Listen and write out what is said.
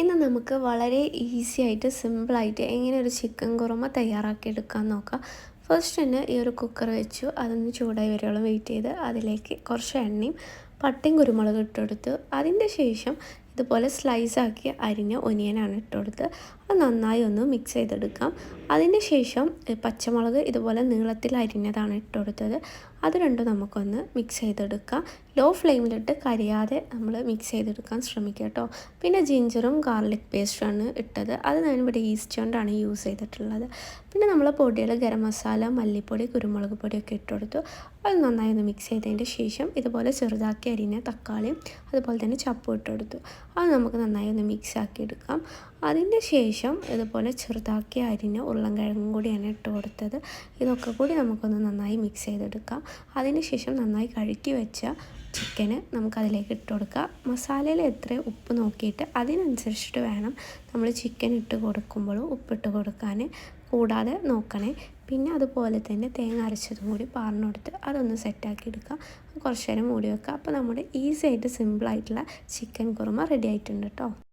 ഇന്ന് നമുക്ക് വളരെ ഈസി ആയിട്ട് സിമ്പിളായിട്ട് എങ്ങനെ ഒരു ചിക്കൻ കുറുമ തയ്യാറാക്കി എടുക്കാൻ നോക്കാം. ഫസ്റ്റ് തന്നെ ഈ ഒരു കുക്കർ വെച്ചു. അതൊന്ന് ചൂടായി വരെയോളം വെയിറ്റ് ചെയ്ത് അതിലേക്ക് കുറച്ച് എണ്ണയും പട്ടയും കുരുമുളക് ഇട്ടെടുത്തു അതിന്റെ ശേഷം ഇതുപോലെ സ്ലൈസ് ആക്കി അരിഞ്ഞ ഒനിയനാണ് ഇട്ടുകൊടുത്ത് അത് നന്നായി ഒന്ന് മിക്സ് ചെയ്തെടുക്കാം. അതിന് ശേഷം പച്ചമുളക് ഇതുപോലെ നീളത്തിൽ അരിഞ്ഞതാണ് ഇട്ടുകൊടുത്തത്. അത് രണ്ടും നമുക്കൊന്ന് മിക്സ് ചെയ്തെടുക്കാം. ലോ ഫ്ലെയിമിലിട്ട് കരിയാതെ നമ്മൾ മിക്സ് ചെയ്തെടുക്കാൻ ശ്രമിക്കുക കേട്ടോ. പിന്നെ ജിഞ്ചറും ഗാർലിക് പേസ്റ്റുമാണ് ഇട്ടത്. അത് ഞാനിവിടെ ഈസ്റ്റ് കൊണ്ടാണ് യൂസ് ചെയ്തിട്ടുള്ളത്. പിന്നെ നമ്മൾ പൊടികൾ ഗരം മസാല മല്ലിപ്പൊടി കുരുമുളക് പൊടിയൊക്കെ ഇട്ടുകൊടുത്തു. അത് നന്നായി ഒന്ന് മിക്സ് ചെയ്തതിന്റെ ശേഷം ഇതുപോലെ ചെറുതാക്കി അരിഞ്ഞ തക്കാളിയും അതുപോലെ തന്നെ ചപ്പും ഇട്ടുകൊടുത്തു. അത് നമുക്ക് നന്നായി ഒന്ന് മിക്സ് ആക്കി എടുക്കാം. അതിന്റെ ശേഷം ഇതുപോലെ ചെറുതാക്കി അരിഞ്ഞ ഉരുളൻകിഴങ്ങും കൂടിയാണ് ഇട്ട് കൊടുത്തത്. ഇതൊക്കെ കൂടി നമുക്കൊന്ന് നന്നായി മിക്സ് ചെയ്തെടുക്കാം. അതിന് ശേഷം നന്നായി കഴുകി വെച്ച ചിക്കന് നമുക്കതിലേക്ക് ഇട്ട് കൊടുക്കാം. മസാലയിൽ എത്ര ഉപ്പ് നോക്കിയിട്ട് അതിനനുസരിച്ചിട്ട് വേണം നമ്മൾ ചിക്കൻ ഇട്ട് കൊടുക്കുമ്പോൾ ഉപ്പിട്ട് കൊടുക്കാൻ. കൂടാതെ നോക്കണേ പിന്നെ അതുപോലെ തന്നെ തേങ്ങ അരച്ചതും കൂടി പാർന്നു അതൊന്ന് സെറ്റാക്കി എടുക്കാം. കുറച്ച് നേരം മൂടി വെക്കുക. അപ്പോൾ നമ്മുടെ ഈസി ആയിട്ട് സിമ്പിളായിട്ടുള്ള ചിക്കൻ കുറുമ റെഡി ആയിട്ടുണ്ട് കേട്ടോ